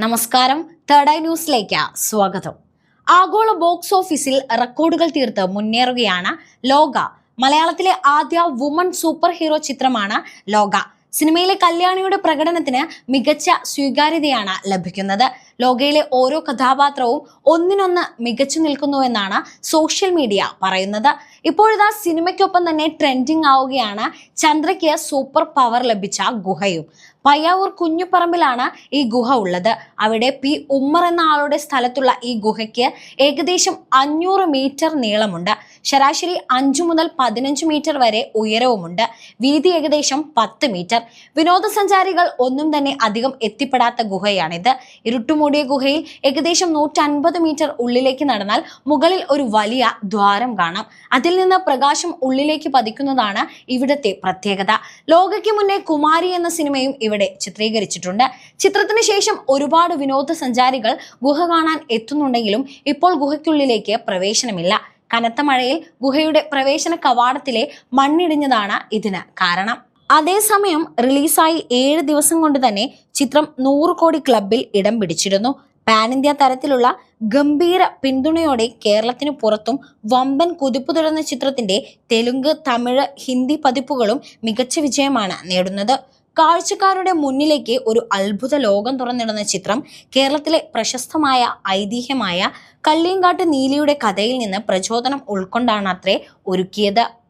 നമസ്കാരം. Third eye ന്യൂസിലേക്ക് സ്വാഗതം. ആഗോള ബോക്സ് ഓഫീസിൽ റെക്കോർഡുകൾ തീർത്ത് മുന്നേറുകയാണ് ലോക. മലയാളത്തിലെ ആദ്യ വുമൺ സൂപ്പർ ഹീറോ ചിത്രമാണ് ലോക. സിനിമയിലെ കല്യാണിയുടെ പ്രകടനത്തിന് മികച്ച സ്വീകാര്യതയാണ് ലഭിക്കുന്നത്. ലോകയിലെ ഓരോ കഥാപാത്രവും ഒന്നിനൊന്ന് മികച്ചു നിൽക്കുന്നു എന്നാണ് സോഷ്യൽ മീഡിയ പറയുന്നത്. ഇപ്പോഴിതാ സിനിമയ്ക്കൊപ്പം തന്നെ ട്രെൻഡിങ് ആവുകയാണ്. ചന്ദ്രയ്ക്ക് സൂപ്പർ പവർ ലഭിച്ച ഗുഹയും. പയ്യാവൂർ കുഞ്ഞുപറമ്പിലാണ് ഈ ഗുഹ ഉള്ളത്. അവിടെ പി ഉമ്മർ എന്ന ആളുടെ സ്ഥലത്തുള്ള ഈ ഗുഹയ്ക്ക് ഏകദേശം അഞ്ഞൂറ് മീറ്റർ നീളമുണ്ട്. ശരാശരി അഞ്ചു മുതൽ പതിനഞ്ച് മീറ്റർ വരെ ഉയരവുമുണ്ട്. വീതി ഏകദേശം പത്ത് മീറ്റർ. വിനോദസഞ്ചാരികൾ ഒന്നും തന്നെ അധികം എത്തിപ്പെടാത്ത ഗുഹയാണിത്. ഇരുട്ടുമൂടിയ ഗുഹയിൽ ഏകദേശം നൂറ്റൻപത് മീറ്റർ ഉള്ളിലേക്ക് നടന്നാൽ മുകളിൽ ഒരു വലിയ ദ്വാരം കാണാം. അതിൽ നിന്ന് പ്രകാശം ഉള്ളിലേക്ക് പതിക്കുന്നതാണ് ഇവിടുത്തെ പ്രത്യേകത. ലോകയ്ക്ക് മുന്നേ കുമാരി എന്ന സിനിമയും ഇവിടെ ചിത്രീകരിച്ചിട്ടുണ്ട്. ചിത്രത്തിന് ശേഷം ഒരുപാട് വിനോദസഞ്ചാരികൾ ഗുഹ കാണാൻ എത്തുന്നുണ്ടെങ്കിലും ഇപ്പോൾ ഗുഹയ്ക്കുള്ളിലേക്ക് പ്രവേശനമില്ല. കനത്ത മഴയിൽ ഗുഹയുടെ പ്രവേശന കവാടത്തിലെ മണ്ണിടിഞ്ഞതാണ് ഇതിന് കാരണം. അതേസമയം റിലീസായി ഏഴ് ദിവസം കൊണ്ട് തന്നെ ചിത്രം നൂറ് കോടി ക്ലബിൽ ഇടം പിടിച്ചിരുന്നു. പാൻ ഇന്ത്യ തരത്തിലുള്ള ഗംഭീര പിന്തുണയോടെ കേരളത്തിന് പുറത്തും വമ്പൻ കുതിപ്പ് തുടർന്ന ചിത്രത്തിന്റെ തെലുങ്ക് തമിഴ് ഹിന്ദി പതിപ്പുകളും മികച്ച വിജയമാണ് നേടുന്നത്. കാഴ്ചക്കാരുടെ മുന്നിലേക്ക് ഒരു അത്ഭുത ലോകം തുറന്നിടുന്ന ചിത്രം കേരളത്തിലെ പ്രശസ്തമായ ഐതിഹ്യമായ കള്ളിയങ്കാട്ട് നീലിയുടെ കഥയിൽ നിന്ന് പ്രചോദനം ഉൾക്കൊണ്ടാണ് അത്രേ ഒരുക്കിയത്.